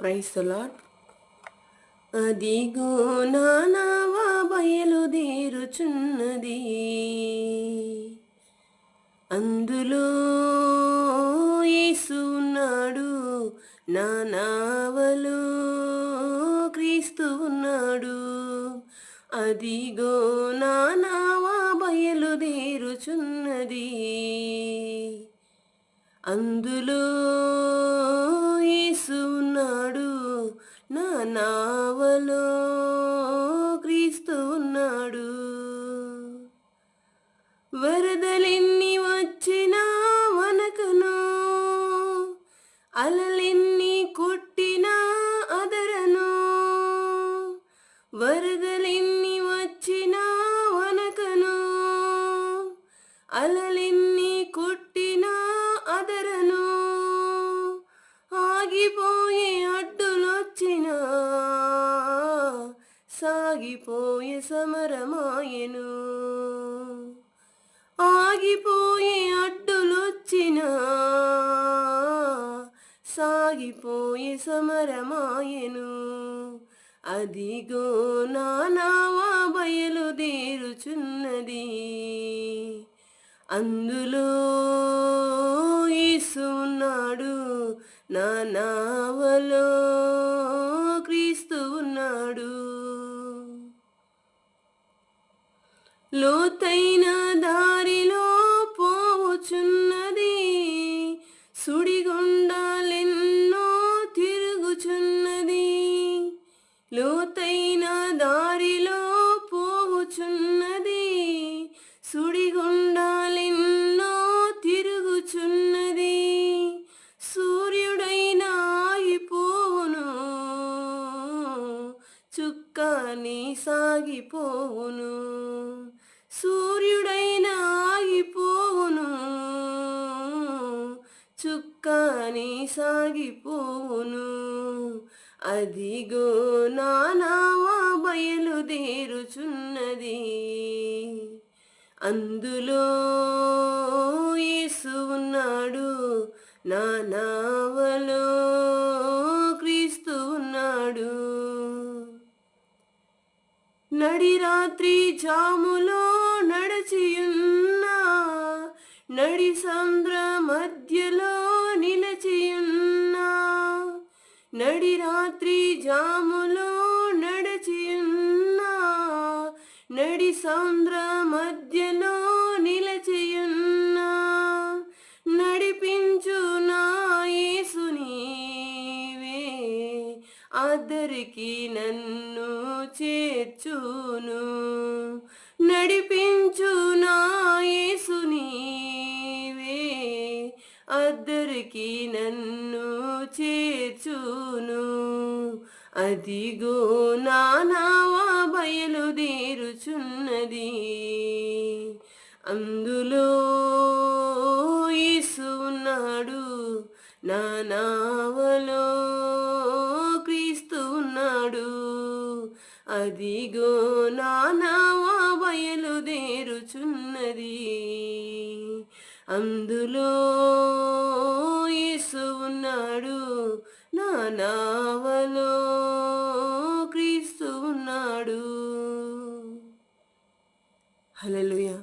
ప్రైసలాడ్ అదిగో నానావా బయలుదేరుచున్నది అందులో యేసు ఉన్నాడు క్రీస్తు ఉన్నాడు. అదిగో నానావా బయలుదేరుచున్నది అందులో అలలెన్ని కొట్టినా అదరను ఆగిపోయే అడ్డులొచ్చినా సాగిపోయే సమరమాయను ఆగిపోయే అడ్డులొచ్చినా సాగిపోయే సమరమాయను అదిగో నానా అందులో ఈసున్నాడు నా నావలో క్రీస్తు ఉన్నాడు. లోతైన దారిలో పోవచున్నది. సుడి నీ సాగిపోవును. సూర్యుడైన ఆగిపోవును. చుక్కని సాగిపోవును. అదిగో నానావా బయలుదేరుచున్నది అందులో యేసు ఉన్నాడు. నానావ నడి రాత్రి జాములో నడచియున్నా నడి సంద్ర మధ్యలో నిలచియున్నా నడి రాత్రి జాములో నడచియున్నా నడి సంద్ర మధ్యలో నిలచియున్నా నడిపించు నాయసునీవే అందరికీ అద్దరికి నన్ను చేర్చును. నడిపించు నాయసునీవే అద్దరికి నన్ను చేర్చును. అదిగో నానావా బయలుదేరుచున్నది అందులో యేసు ఉన్నాడు. ఉన్నాడు అదిగో నానావా బయలుదేరుచున్నది అందులో యేసు ఉన్నాడు. నానావలో క్రీస్తు ఉన్నాడు. హల్లెలూయా.